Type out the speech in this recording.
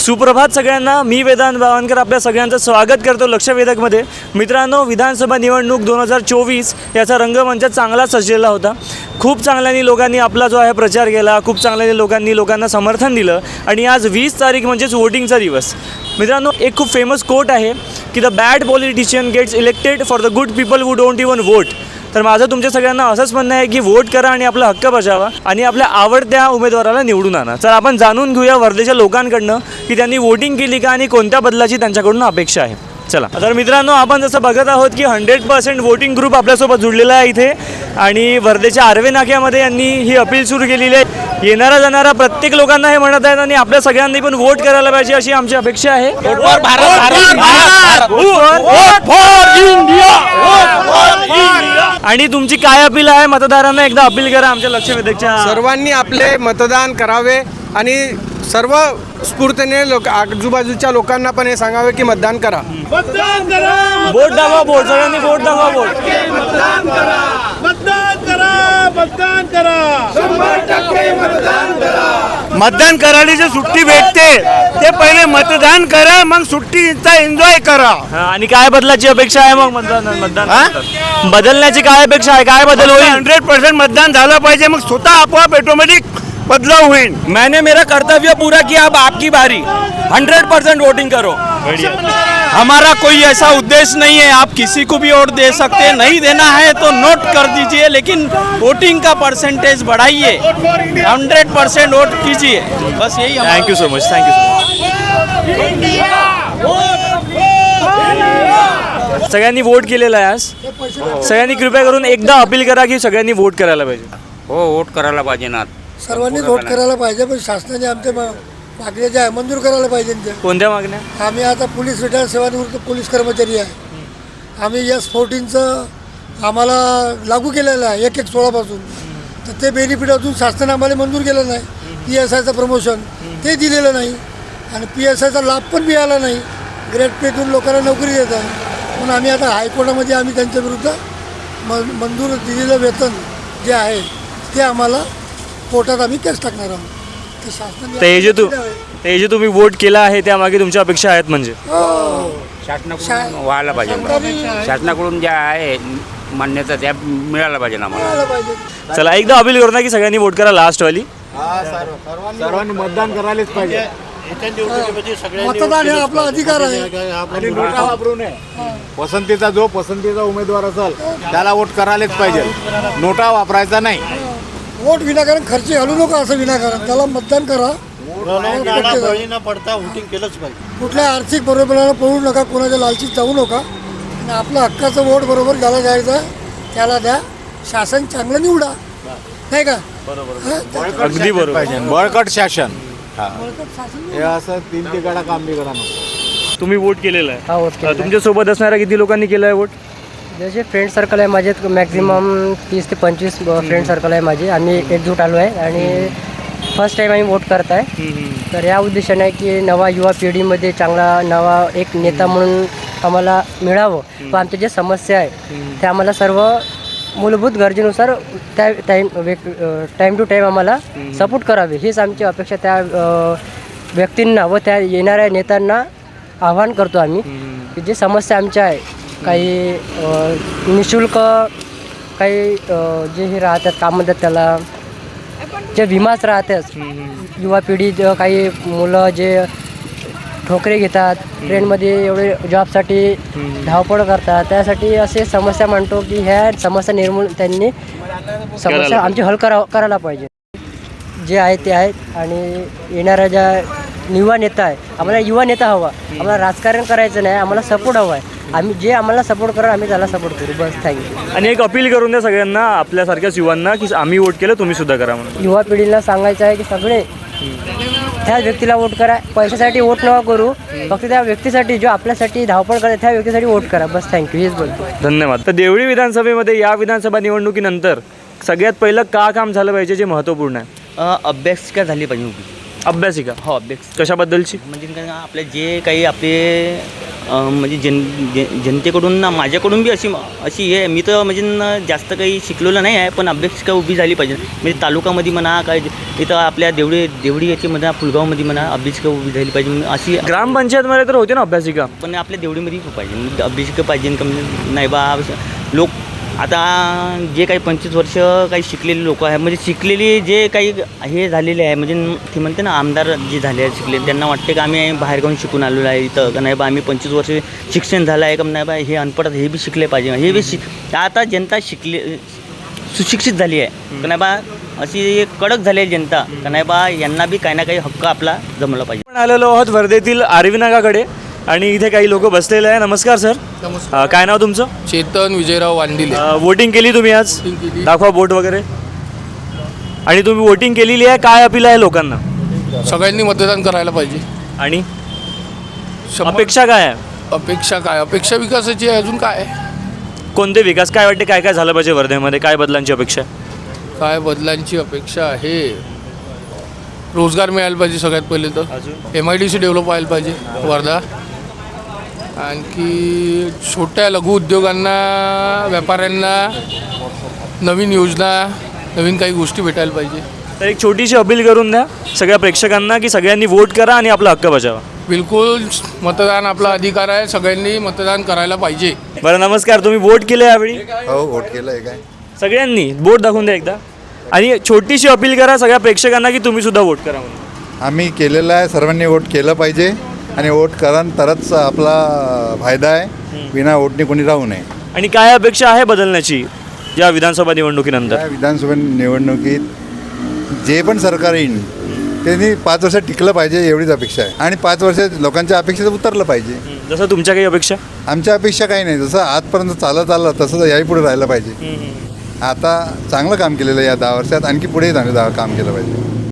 सुप्रभात सगळ्यांना. मी वेदांत बावनकर. आपल्या सगळ्यांचं स्वागत करतो लक्षवेधकमध्ये. मित्रांनो विधानसभा निवडणूक दोन हजार चोवीस याचा रंगमंच चांगला सजलेला होता. खूप चांगल्यानी लोकांनी आपला जो आहे प्रचार केला. खूप चांगल्यानी लोकांनी लोकांना समर्थन दिलं. आणि आज वीस तारीख म्हणजेच वोटिंगचा दिवस. मित्रांनो एक खूप फेमस कोट आहे की the bad politician gets elected for the good people who don't even vote तर माझं तुमच्या सगळ्यांना असंच म्हणणं आहे की वोट करा आणि आपला हक्क बजावा आणि आपल्या आवडत्या उमेदवाराला निवडून आणा. तर आपण जाणून घेऊया वर्धेच्या लोकांकडनं की त्यांनी वोटिंग केली का आणि कोणत्या बदलाची त्यांच्याकडून अपेक्षा आहे. चला. तर मित्रांनो आपण जसं बघत आहोत की हंड्रेड पर्सेंट वोटिंग ग्रुप आपल्यासोबत जुळलेला आहे इथे. आणि वर्धेच्या आर्वे नाक्यामध्ये यांनी ही अपील सुरू केलेली आहे. येणारा जाणारा प्रत्येक लोकांना हे म्हणत आहेत आणि आपल्या सगळ्यांनी पण वोट करायला पाहिजे अशी आमची अपेक्षा आहे. आणि तुमची काय अपील आहे? मतदारांना एकदा अपील करा आमच्या लक्षवेधकच्या. सर्वांनी आपले मतदान करावे आणि सर्व स्फूर्तीने लोक आजूबाजूच्या लोकांना पण हे सांगावे की मतदान करा. वोट दाखवा वोट सगळ्यांनी वोट दाखवा वोट मतदान करा. मतदान करा. मतदान करायला जे सुट्टी भेटते ते पहिले मतदान करा मग सुट्टीचा एन्जॉय करा. हा, आणि काय बदलाची अपेक्षा आहे मग मतदान मतदान बदलण्याची काय अपेक्षा आहे? काय बदल होईल? हंड्रेड पर्सेंट मतदान झालं पाहिजे मग स्वतः आपोआप ऑटोमॅटिक बदलाव होईल. मैंने मेरा कर्तव्य पूरा किया अब आपकी बारी. हंड्रेड परसेंट वोटिंग करो. हमारा कोई ऐसा उद्देश्य नहीं है आप किसी को भी वोट दे सकते हैं नहीं देना है तो नोट कर दीजिए लेकिन वोटिंग का परसेंटेज बढ़ाइए। हंड्रेड परसेंट वोट कीजिए। बस यही हमारा- thank you so much thank you so much सगळ्यांनी वोट केलेला आहे आज. सगळ्यांनी कृपया करून एकदा अपील करा की सगळ्यांनी वोट करायला पाहिजे. हो वोट करायला पाहिजे ना. सर्वांनी वोट करायला पाहिजे पण शासनाने आमच्या मागण्या ज्या आहे मंजूर करायला पाहिजे त्या कोणत्या मागण्या? आम्ही आता पोलीस रिटायर सेवानिवृत्त पोलीस कर्मचारी आहे. आम्ही एस फोर्टीनचं आम्हाला लागू केलेलं आहे एक एक सोळापासून. तर ते बेनिफिट अजून शासनाने आम्हाला मंजूर केलं नाही. पी एस आयचं प्रमोशन ते दिलेलं नाही. आणि पी एस आयचा लाभ पण मिळाला नाही. ग्रेड पेतून लोकांना नोकरी देत आहे. म्हणून आम्ही आता हायकोर्टामध्ये आम्ही त्यांच्या विरुद्ध म मंजूर दिलेलं वेतन जे आहे ते आम्हाला कोर्टात आम्ही केस टाकणार आहोत. तर हे जे तू. हे जे तुम्ही वोट केला आहे त्यामागे तुमच्या अपेक्षा आहेत म्हणजे? शासनाकडून व्हायला पाहिजे शासनाकडून ज्या आहे मान्यता त्या मिळायला पाहिजे ना आम्हाला. चला एकदा अपील करू ना की सगळ्यांनी वोट करा लास्टवाली सर्वांनी मतदान करायलाच पाहिजे. मतदान हे आपला अधिकार आहे. आणि नोटा वापरू नये. पसंतीचा जो पसंतीचा उमेदवार असेल त्याला वोट करायलाच पाहिजे. नोटा वापरायचा नाही. वोट विनाकारण खर्च घालू नका असं विनाकारण. त्याला मतदान करा. न पडता वोटिंग केलंच पाहिजे. कुठल्या आर्थिक बरोबरीला पडू नका कोणाच्या लालचीत जाऊ नका. आणि आपलं हक्काचं वोट बरोबर ज्याला द्यायचं आहे, त्याला द्या. शासन चांगलं निवडा. नाही का? बरोबर अगदी बरोबर. पाहिजे. बळकट शासन. हे. असं तीन तिकडा काम बिघडा नको तुम्ही वोट केलेला आहे. तुमच्यासोबत असणाऱ्या किती लोकांनी केलं आहे वोट जसे फ्रेंड सर्कल आहे माझे मॅक्झिमम तीस ते पंचवीस फ्रेंड सर्कल आहे माझे. आम्ही एकजूट आलो आहे आणि फर्स्ट टाईम आम्ही वोट करत आहे तर या उद्देशाने आहे की नवा युवा पिढीमध्ये चांगला नवा एक नेता म्हणून आम्हाला मिळावं. व आमच्या ज्या समस्या आहे त्या आम्हाला सर्व मूलभूत गरजेनुसार त्या टाईम टाईम टू टाईम आम्हाला सपोर्ट करावे. हीच आमची अपेक्षा त्या व्यक्तींना व त्या येणाऱ्या नेत्यांना आव्हान करतो आम्ही. की जे समस्या आमच्या आहे काही निशुल्क काही जे हे राहतात काय म्हणतात त्याला जे विमाच राहतात युवा पिढी जे काही मुलं जे ठोकरे घेतात ट्रेनमध्ये एवढे जॉबसाठी धावपळ करतात त्यासाठी असे समस्या मांडतो की ह्या समस्या निर्मूल त्यांनी समस्या आमची हल करा करायला पाहिजे. जे आहे ते आहेत आणि येणाऱ्या ज्या युवा नेता आहे आम्हाला युवा नेता हवा. आम्हाला राजकारण करायचं नाही आम्हाला सपोर्ट हवा आहे. आम्ही जे आम्हाला सपोर्ट करा आम्ही त्याला सपोर्ट करू. बस थँक्यू आणि एक अपील करून द्या सगळ्यांना आपल्यासारख्याच युवांना की आम्ही वोट केलं तुम्ही सुद्धा करा म्हणून. युवा पिढीला सांगायचं आहे की सगळे त्याच व्यक्तीला वोट करा. पैशासाठी वोट नका करू. फक्त त्या व्यक्तीसाठी जो आपल्यासाठी धावपळ करत त्या व्यक्तीसाठी वोट करा. बस थँक्यू हेच बोलतो. धन्यवाद. तर देवळी विधानसभेमध्ये या विधानसभा निवडणुकीनंतर सगळ्यात पहिलं का काम झालं पाहिजे जे महत्त्वपूर्ण आहे? अ, अभ्यासिका झाली पाहिजे उभी. अभ्यासिका? हो अभ्यास कशाबद्दलची? म्हणजे आपले जे काही आपले म्हणजे जन जन- जनतेकडून ना माझ्याकडून बी अशी अशी हे मी तर म्हणजे न जास्त काही शिकलेलं नाही आहे पण अभ्यासिका उभी झाली पाहिजे. म्हणजे तालुकामध्ये म्हणा काय इथं आपल्या देवडी देवडी याची म्हणा फुलगावमध्ये म्हणा अभ्यासिका उभी झाली पाहिजे. अशी ग्रामपंचायतमध्ये तर होते ना अभ्यासिका? पण आपल्या देवडीमध्ये पाहिजे. अभ्यासिका पाहिजे का म्हणजे नाही बा लोक आता जे काही पंचवीस वर्ष काही शिकलेले लोक आहे म्हणजे शिकलेली जे काही हे झालेले आहे म्हणजे ते म्हणते ना आमदार जे झाले आहे शिकले त्यांना वाटते का आम्ही बाहेर गावून शिकून आलेलो आहे इथं का नाही बा आम्ही पंचवीस वर्ष शिक्षण झालं आहे का नाही बा हे अनपड हे बी शिकले पाहिजे. हे बी शिक आता जनता शिकले सुशिक्षित झाली आहे का नाही बा? अशी कडक झाली आहे जनता का नाही बा? यांना बी काही ना काही हक्क आपला जमला पाहिजे. आपण आलेलो आहोत वर्धेतील आरविनागाकडे आणि इथे काही लोक बसलेले आहे नमस्कार सर. अ, काय नाव तुमचं? चेतन विजयराव वांदिले अ, वोटिंग केली तुम्ही आज? केली. दाखवा बोट वगैरे. आणि तुम्ही वोटिंग केलेली आहे. काय अपील आहे लोकांना? सगळ्यांनी मतदान करायला पाहिजे. आणि? शंभर- अपेक्षा काय आहे? अपेक्षा काय? अपेक्षा विकासाची आहे. अजून काय कोणते विकास? काय वाटते? काय काय झालं पाहिजे वर्धेमध्ये? काय बदलांची अपेक्षा आहे? काय बदलांची अपेक्षा आहे? रोजगार मिळायला पाहिजे सगळ्यात पहिले तर. M I D C develop व्हायला पाहिजे. वर्धा. आणखी छोट्या लघु उद्योगांना व्यापाऱ्यांना नवीन योजना नवीन काही गोष्टी भेटायला पाहिजे. तर एक छोटीशी अपील करून द्या सगळ्या प्रेक्षकांना की सगळ्यांनी वोट करा आणि आपला हक्क बजावा. बिलकुल मतदान आपला अधिकार आहे सगळ्यांनी मतदान करायला पाहिजे. बरं नमस्कार तुम्ही वोट केलं यावेळी? हो वोट केलं आहे काय? सगळ्यांनी वोट दाखवून द्या एकदा. आणि छोटीशी अपील करा सगळ्या प्रेक्षकांना की तुम्ही सुद्धा वोट करा म्हणून. आम्ही केलेलं आहे सर्वांनी वोट केलं पाहिजे. आणि वोट करा तरच आपला फायदा आहे. विना वोटने कोणी राहू नये. आणि काय अपेक्षा आहे बदलण्याची या विधानसभा निवडणुकीनंतर? या विधानसभा निवडणुकीत जे पण सरकार येईल त्यांनी पाच वर्ष टिकलं पाहिजे एवढीच अपेक्षा आहे. आणि पाच वर्ष लोकांच्या अपेक्षेचं उतरलं पाहिजे. जसं तुमच्या काही अपेक्षा? आमच्या अपेक्षा काही नाही. जसं आजपर्यंत चालत आलं तसं याही पुढे राहिलं पाहिजे. आता चांगलं काम केलेलं आहे या दहा वर्षात. आणखी पुढेही चांगलं दहा काम केलं पाहिजे.